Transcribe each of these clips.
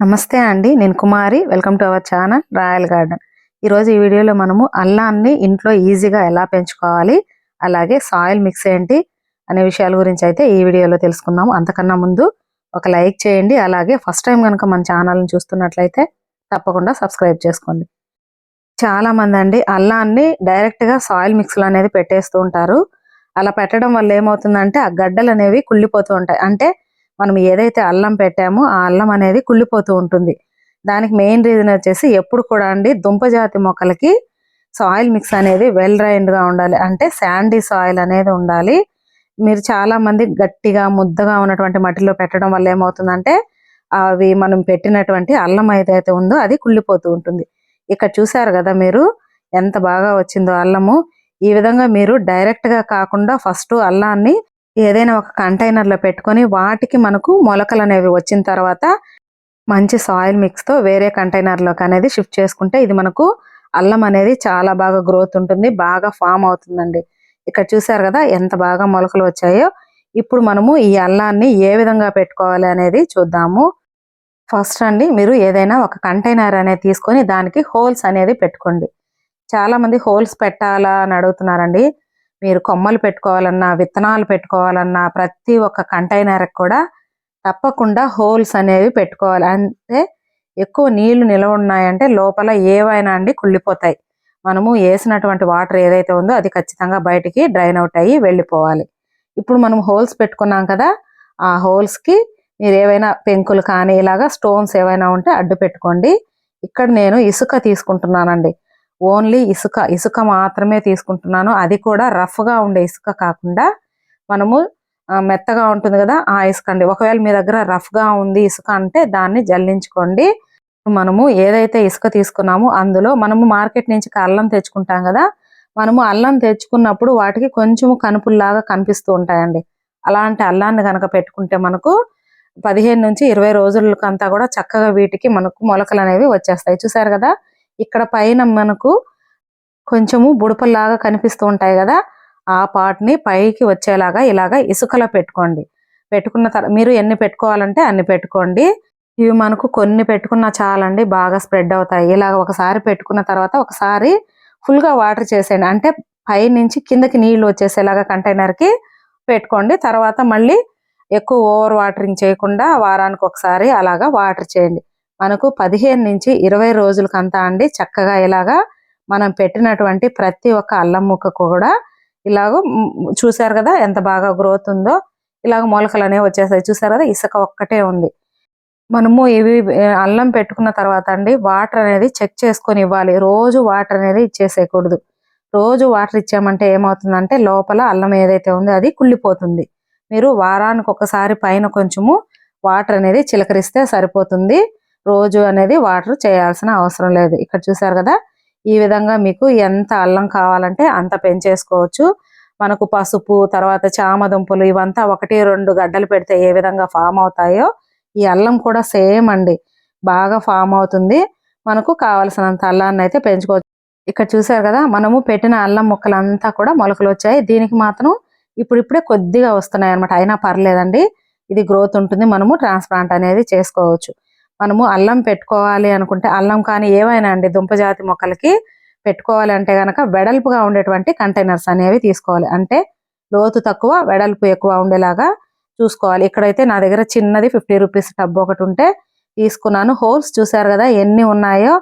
నమస్తే అండి నేను Kumari. Welcome to our channel royal garden. ఈరోజు ఈ వీడియోలో మనము అల్లాన్ని ఇంట్లో ఈజీగా ఎలా పెంచుకోవాలి అలాగే సాయిల్ మిక్స్ ఏంటి అనే విషయాల గురించి అయితే ఈ వీడియోలో తెలుసుకుందాం అంతకన్నా ముందు ఒక లైక్ చేయండి అలాగే ఫస్ట్ టైం కనుక మన ఛానల్ని చూస్తున్నట్లయితే తప్పకుండా సబ్స్క్రైబ్ చేసుకోండి. చాలా మంది అండి అల్లాన్ని డైరెక్ట్గా సాయిల్ మిక్స్లో అనేది పెట్టేస్తూ ఉంటారు. అలా పెట్టడం వల్ల ఏమవుతుందంటే ఆ గడ్డలు అనేవి కుళ్ళిపోతూ ఉంటాయి. అంటే మనం ఏదైతే అల్లం పెట్టామో ఆ అల్లం అనేది కుళ్ళిపోతూ ఉంటుంది. దానికి మెయిన్ రీజన్ వచ్చేసి ఎప్పుడు కూడా అండి దుంపజాతి మొక్కలకి సాయిల్ మిక్స్ అనేది వెల్ రైండ్గా ఉండాలి. అంటే శాండీ సాయిల్ అనేది ఉండాలి. మీరు చాలా మంది గట్టిగా ముద్దగా ఉన్నటువంటి మట్టిలో పెట్టడం వల్ల ఏమవుతుందంటే అవి మనం పెట్టినటువంటి అల్లం ఏదైతే ఉందో అది కుళ్ళిపోతూ ఉంటుంది. ఇక్కడ చూసారు కదా మీరు ఎంత బాగా వచ్చిందో అల్లము. ఈ విధంగా మీరు డైరెక్ట్గా కాకుండా ఫస్ట్ అల్లాన్ని ఏదైనా ఒక కంటైనర్లో పెట్టుకొని వాటికి మనకు మొలకలు అనేవి వచ్చిన తర్వాత మంచి సాయిల్ మిక్స్తో వేరే కంటైనర్లోకి అనేది షిఫ్ట్ చేసుకుంటే ఇది మనకు అల్లం అనేది చాలా బాగా గ్రోత్ ఉంటుంది బాగా ఫామ్ అవుతుందండి. ఇక్కడ చూసారు కదా ఎంత బాగా మొలకలు వచ్చాయో. ఇప్పుడు మనము ఈ అల్లాన్ని ఏ విధంగా పెట్టుకోవాలి అనేది చూద్దాము. ఫస్ట్ అండి మీరు ఏదైనా ఒక కంటైనర్ అనేది తీసుకొని దానికి హోల్స్ అనేది పెట్టుకోండి. చాలా మంది హోల్స్ పెట్టాలా అని అడుగుతున్నారండి. మీరు కొమ్మలు పెట్టుకోవాలన్నా విత్తనాలు పెట్టుకోవాలన్నా ప్రతి ఒక్క కంటైనర్కి కూడా తప్పకుండా హోల్స్ అనేవి పెట్టుకోవాలి. అంటే ఎక్కువ నీళ్ళు నిలవ ఉన్నాయంటే లోపల ఏవైనా అండి కుళ్ళిపోతాయి. మనము వేసినటువంటి వాటర్ ఏదైతే ఉందో అది ఖచ్చితంగా బయటికి డ్రైన్ అవుట్ అయ్యి వెళ్ళిపోవాలి. ఇప్పుడు మనం హోల్స్ పెట్టుకున్నాం కదా ఆ హోల్స్కి మీరు ఏవైనా పెంకులు కానీ ఇలాగా స్టోన్స్ ఏవైనా ఉంటే అడ్డు పెట్టుకోండి. ఇక్కడ నేను ఇసుక తీసుకుంటున్నానండి. ఓన్లీ ఇసుక ఇసుక మాత్రమే తీసుకుంటున్నాను. అది కూడా రఫ్గా ఉండే ఇసుక కాకుండా మనము మెత్తగా ఉంటుంది కదా ఆ ఇసుక అండి. ఒకవేళ మీ దగ్గర రఫ్గా ఉంది ఇసుక అంటే దాన్ని జల్లించుకోండి. మనము ఏదైతే ఇసుక తీసుకున్నామో అందులో మనము మార్కెట్ నుంచి అల్లం తెచ్చుకుంటాం కదా మనము అల్లం తెచ్చుకున్నప్పుడు వాటికి కొంచెం కనుపుల్లాగా కనిపిస్తూ ఉంటాయండి. అలాంటి అల్లాన్ని కనుక పెట్టుకుంటే మనకు పదిహేను నుంచి ఇరవై రోజులకంతా కూడా చక్కగా వీటికి మనకు మొలకలు అనేవి వచ్చేస్తాయి. చూసారు కదా ఇక్కడ పైన మనకు కొంచెము బుడపల్లాగా కనిపిస్తూ ఉంటాయి కదా ఆ పార్ట్ని పైకి వచ్చేలాగా ఇలాగా ఇసుకలో పెట్టుకోండి. పెట్టుకున్న తర్వాత మీరు ఎన్ని పెట్టుకోవాలంటే అన్ని పెట్టుకోండి. ఇవి మనకు కొన్ని పెట్టుకున్నా చాలండి బాగా స్ప్రెడ్ అవుతాయి. ఇలాగ ఒకసారి పెట్టుకున్న తర్వాత ఒకసారి ఫుల్గా గా వాటర్ చేసేయండి. అంటే పై నుంచి కిందకి నీళ్ళు వచ్చేసేలాగా కంటైనర్కి పెట్టుకోండి. తర్వాత మళ్ళీ ఎక్కువ ఓవర్ వాటరింగ్ చేయకుండా వారానికి ఒకసారి అలాగా వాటర్ చేయండి. మనకు పదిహేను నుంచి ఇరవై రోజులకంతా అండి చక్కగా ఇలాగా మనం పెట్టినటువంటి ప్రతి ఒక్క అల్లం ముక్క కూడా ఇలాగ చూసారు కదా ఎంత బాగా గ్రోత్ ఉందో. ఇలాగ మొలకలు అనేవి వచ్చేసాయి. చూసారు కదా? ఇసుక ఒక్కటే ఉంది. మనము ఇవి అల్లం పెట్టుకున్న తర్వాత అండి వాటర్ అనేది చెక్ చేసుకొని ఇవ్వాలి. రోజు వాటర్ అనేది ఇచ్చేసేయకూడదు. రోజు వాటర్ ఇచ్చామంటే ఏమవుతుందంటే లోపల అల్లం ఏదైతే ఉందో అది కుళ్ళిపోతుంది. మీరు వారానికి ఒకసారి పైన కొంచెము వాటర్ అనేది చిలకరిస్తే సరిపోతుంది. రోజు అనేది వాటర్ చేయాల్సిన అవసరం లేదు. ఇక్కడ చూసారు కదా ఈ విధంగా మీకు ఎంత అల్లం కావాలంటే అంత పెంచేసుకోవచ్చు. మనకు పసుపు తర్వాత చామ దుంపలు ఇవంతా ఒకటి రెండు గడ్డలు పెడితే ఏ విధంగా ఫామ్ అవుతాయో ఈ అల్లం కూడా సేమ్ అండి. బాగా ఫామ్ అవుతుంది. మనకు కావలసినంత అల్లాన్ని అయితే పెంచుకోవచ్చు. ఇక్కడ చూసారు కదా మనము పెట్టిన అల్లం ముక్కలంతా కూడా మొలకలు వచ్చాయి. దీనికి మాత్రం ఇప్పుడిప్పుడే కొద్దిగా వస్తున్నాయి అనమాట అయినా పర్లేదండి. ఇది గ్రోత్ ఉంటుంది. మనము ట్రాన్స్ప్లాంట్ అనేది చేసుకోవచ్చు. మనము అల్లం పెట్టుకోవాలి అనుకుంటే అల్లం కానీ ఏవైనా అండి దుంపజాతి మొక్కలకి పెట్టుకోవాలి అంటే కనుక వెడల్పుగా ఉండేటువంటి కంటైనర్స్ అనేవి తీసుకోవాలి. అంటే లోతు తక్కువ వెడల్పు ఎక్కువ ఉండేలాగా చూసుకోవాలి. ఇక్కడైతే నా దగ్గర చిన్నది ఫిఫ్టీ రూపీస్ టబ్ ఒకటి ఉంటే తీసుకున్నాను. హోల్స్ చూసారు కదా ఎన్ని ఉన్నాయో.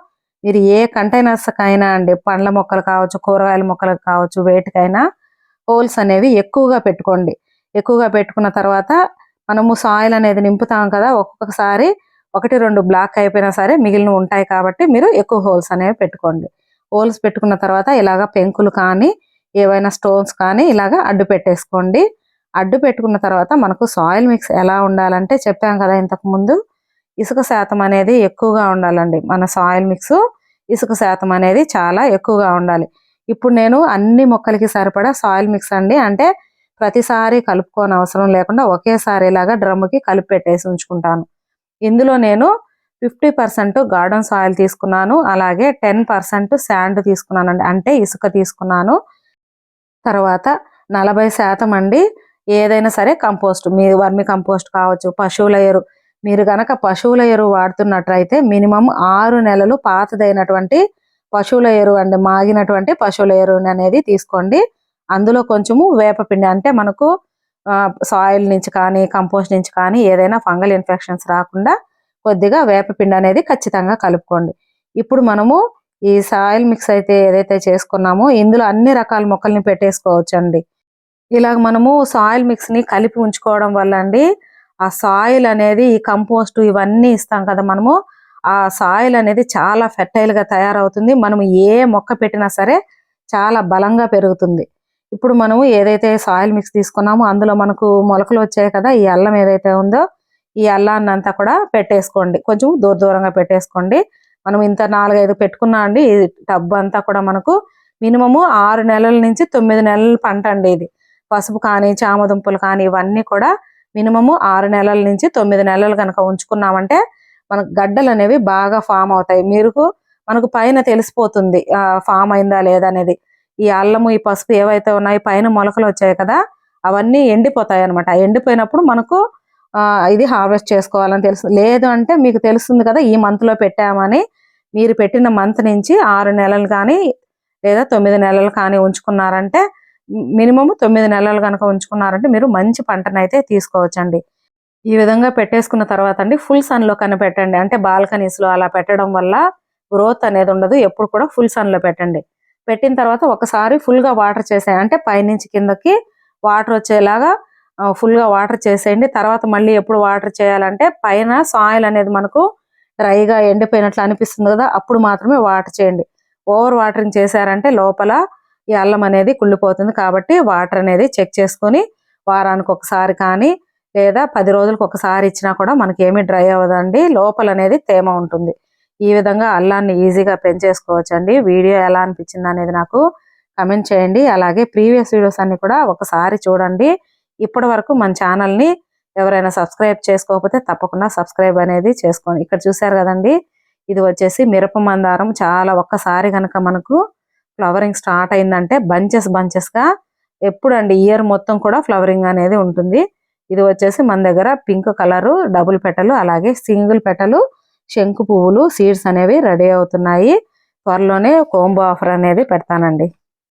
మీరు ఏ కంటైనర్స్కైనా అండి పండ్ల మొక్కలు కావచ్చు కూరగాయల మొక్కలకు కావచ్చు వేటికైనా హోల్స్ అనేవి ఎక్కువగా పెట్టుకోండి. ఎక్కువగా పెట్టుకున్న తర్వాత మనము సాయిల్ అనేది నింపుతాం కదా ఒక్కొక్కసారి ఒకటి రెండు బ్లాక్ అయిపోయినా సరే మిగిలిన ఉంటాయి కాబట్టి మీరు ఎక్కువ హోల్స్ అనేవి పెట్టుకోండి. హోల్స్ పెట్టుకున్న తర్వాత ఇలాగ పెంకులు కానీ ఏవైనా స్టోన్స్ కానీ ఇలాగ అడ్డు పెట్టేసుకోండి. అడ్డు పెట్టుకున్న తర్వాత మనకు సాయిల్ మిక్స్ ఎలా ఉండాలంటే చెప్పాం కదా ఇంతకు ముందు. ఇసుక శాతం అనేది ఎక్కువగా ఉండాలండి. మన సాయిల్ మిక్స్ ఇసుక శాతం అనేది చాలా ఎక్కువగా ఉండాలి. ఇప్పుడు నేను అన్ని మొక్కలకి సరిపడా సాయిల్ మిక్స్ అండి. అంటే ప్రతిసారి కలుపుకోని అవసరం లేకుండా ఒకేసారి ఇలాగా డ్రమ్ముకి కలిపి పెట్టేసి ఉంచుకుంటాను. ఇందులో నేను ఫిఫ్టీ పర్సెంట్ గార్డెన్ సాయిల్ తీసుకున్నాను అలాగే టెన్ పర్సెంట్ శాండ్ తీసుకున్నానండి అంటే ఇసుక తీసుకున్నాను. తర్వాత నలభై శాతం అండి ఏదైనా సరే కంపోస్ట్ మీ వర్మి కంపోస్ట్ కావచ్చు పశువుల ఎరు మీరు కనుక పశువుల ఎరువు వాడుతున్నట్లయితే మినిమం ఆరు నెలలు పాతదైనటువంటి పశువుల ఎరువు అండి మాగినటువంటి పశువుల ఎరువు అనేది తీసుకోండి. అందులో కొంచెము వేపపిండి అంటే మనకు సాయిల్ నుంచి కానీ కంపోస్ట్ నుంచి కానీ ఏదైనా ఫంగల్ ఇన్ఫెక్షన్స్ రాకుండా కొద్దిగా వేపపిండి అనేది ఖచ్చితంగా కలుపుకోండి. ఇప్పుడు మనము ఈ సాయిల్ మిక్స్ అయితే ఏదైతే చేసుకున్నామో ఇందులో అన్ని రకాల మొక్కల్ని పెట్టేసుకోవచ్చు అండి ఇలాగ మనము సాయిల్ మిక్స్ని కలిపి ఉంచుకోవడం వల్ల అండి ఆ సాయిల్ అనేది ఈ కంపోస్ట్ ఇవన్నీ ఇస్తాం కదా మనము ఆ సాయిల్ అనేది చాలా ఫెర్టైల్గా తయారవుతుంది. మనం ఏ మొక్క పెట్టినా సరే చాలా బలంగా పెరుగుతుంది. ఇప్పుడు మనము ఏదైతే సాయిల్ మిక్స్ తీసుకున్నామో అందులో మనకు మొలకలు వచ్చాయి కదా ఈ అల్లం ఏదైతే ఉందో ఈ అల్లాన్ని అంతా కూడా పెట్టేసుకోండి. కొంచెం దూర దూరంగా పెట్టేసుకోండి. మనం ఇంత నాలుగైదు పెట్టుకున్నా అండి ఈ టబ్ అంతా కూడా మనకు మినిమము ఆరు నెలల నుంచి తొమ్మిది నెలల పంట అండి ఇది. పసుపు కానీ చామదుంపలు కానీ ఇవన్నీ కూడా మినిమము ఆరు నెలల నుంచి తొమ్మిది నెలలు కనుక ఉంచుకున్నామంటే మనకు గడ్డలు అనేవి బాగా ఫామ్ అవుతాయి. మీరు మనకు పైన తెలిసిపోతుంది ఫామ్ అయిందా లేదా అనేది. ఈ అల్లము ఈ పసుపు ఏవైతే ఉన్నాయో పైన మొలకలు వచ్చాయి కదా అవన్నీ ఎండిపోతాయి అనమాట ఎండిపోయినప్పుడు మనకు ఇది హార్వెస్ట్ చేసుకోవాలని తెలుసు. లేదు అంటే మీకు తెలుస్తుంది కదా ఈ మంత్లో పెట్టామని. మీరు పెట్టిన మంత్ నుంచి ఆరు నెలలు కానీ లేదా తొమ్మిది నెలలు కానీ ఉంచుకున్నారంటే మినిమం తొమ్మిది నెలలు కనుక ఉంచుకున్నారంటే మీరు మంచి పంటనైతే తీసుకోవచ్చండి. ఈ విధంగా పెట్టేసుకున్న తర్వాత అండి ఫుల్ సన్లో కనిపెట్టండి. అంటే బాల్కనీస్లో అలా పెట్టడం వల్ల గ్రోత్ అనేది ఉండదు. ఎప్పుడు కూడా ఫుల్ సన్లో పెట్టండి. పెట్టిన తర్వాత ఒకసారి ఫుల్గా వాటర్ చేసేయండి. అంటే పైనుంచి కిందకి వాటర్ వచ్చేలాగా ఫుల్గా వాటర్ చేసేయండి. తర్వాత మళ్ళీ ఎప్పుడు వాటర్ చేయాలంటే పైన సాయిల్ అనేది మనకు డ్రైగా ఎండిపోయినట్లు అనిపిస్తుంది కదా అప్పుడు మాత్రమే వాటర్ చేయండి. ఓవర్ వాటరింగ్ చేశారంటే లోపల ఈ అల్లం అనేది కుళ్ళిపోతుంది కాబట్టి వాటర్ అనేది చెక్ చేసుకొని వారానికి ఒకసారి కానీ లేదా పది రోజులకు ఒకసారి ఇచ్చినా కూడా మనకి ఏమీ డ్రై అవ్వదండి. లోపల అనేది తేమ ఉంటుంది. ఈ విధంగా అల్లాన్ని ఈజీగా పెంచేసుకోవచ్చు అండి వీడియో ఎలా అనిపించింది అనేది నాకు కమెంట్ చేయండి. అలాగే ప్రీవియస్ వీడియోస్ అన్ని కూడా ఒకసారి చూడండి. ఇప్పటి వరకు మన ఛానల్ని ఎవరైనా సబ్స్క్రైబ్ చేసుకోకపోతే తప్పకుండా సబ్స్క్రైబ్ అనేది చేసుకోండి. ఇక్కడ చూసారు కదండి. ఇది వచ్చేసి మిరప మందారం. చాలా ఒక్కసారి కనుక మనకు ఫ్లవరింగ్ స్టార్ట్ అయిందంటే బంచెస్ బంచెస్గా ఎప్పుడండి ఇయర్ మొత్తం కూడా ఫ్లవరింగ్ అనేది ఉంటుంది. ఇది వచ్చేసి మన దగ్గర పింక్ కలరు డబుల్ పెటలు అలాగే సింగిల్ పెటలు శంకు పువ్వులు సీడ్స్ అనేవి రెడీ అవుతున్నాయి. త్వరలోనే కోంబో ఆఫర్ అనేది పెడతానండి.